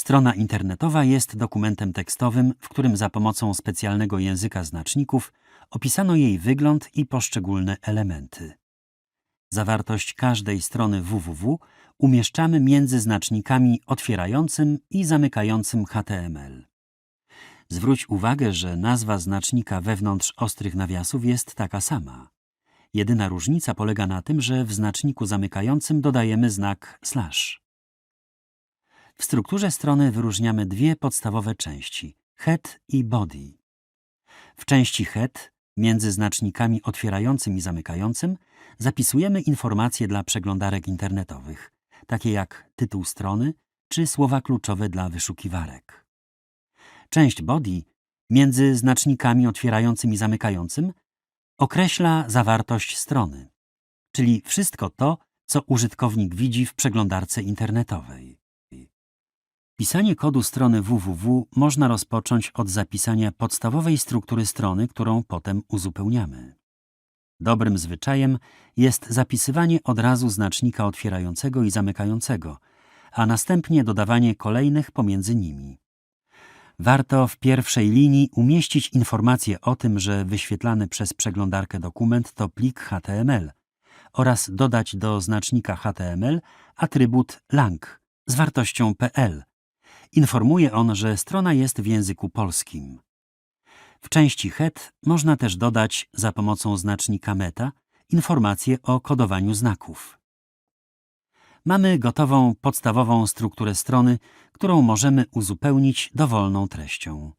Strona internetowa jest dokumentem tekstowym, w którym za pomocą specjalnego języka znaczników opisano jej wygląd i poszczególne elementy. Zawartość każdej strony www umieszczamy między znacznikami otwierającym i zamykającym HTML. Zwróć uwagę, że nazwa znacznika wewnątrz ostrych nawiasów jest taka sama. Jedyna różnica polega na tym, że w znaczniku zamykającym dodajemy znak slash. W strukturze strony wyróżniamy dwie podstawowe części head i body. W części head, między znacznikami otwierającym i zamykającym, zapisujemy informacje dla przeglądarek internetowych, takie jak tytuł strony czy słowa kluczowe dla wyszukiwarek. Część body, między znacznikami otwierającym i zamykającym, określa zawartość strony, czyli wszystko to, co użytkownik widzi w przeglądarce internetowej. Pisanie kodu strony www można rozpocząć od zapisania podstawowej struktury strony, którą potem uzupełniamy. Dobrym zwyczajem jest zapisywanie od razu znacznika otwierającego i zamykającego, a następnie dodawanie kolejnych pomiędzy nimi. Warto w pierwszej linii umieścić informację o tym, że wyświetlany przez przeglądarkę dokument to plik HTML oraz dodać do znacznika HTML atrybut lang z wartością PL. Informuje on, że strona jest w języku polskim. W części head można też dodać za pomocą znacznika meta informacje o kodowaniu znaków. Mamy gotową podstawową strukturę strony, którą możemy uzupełnić dowolną treścią.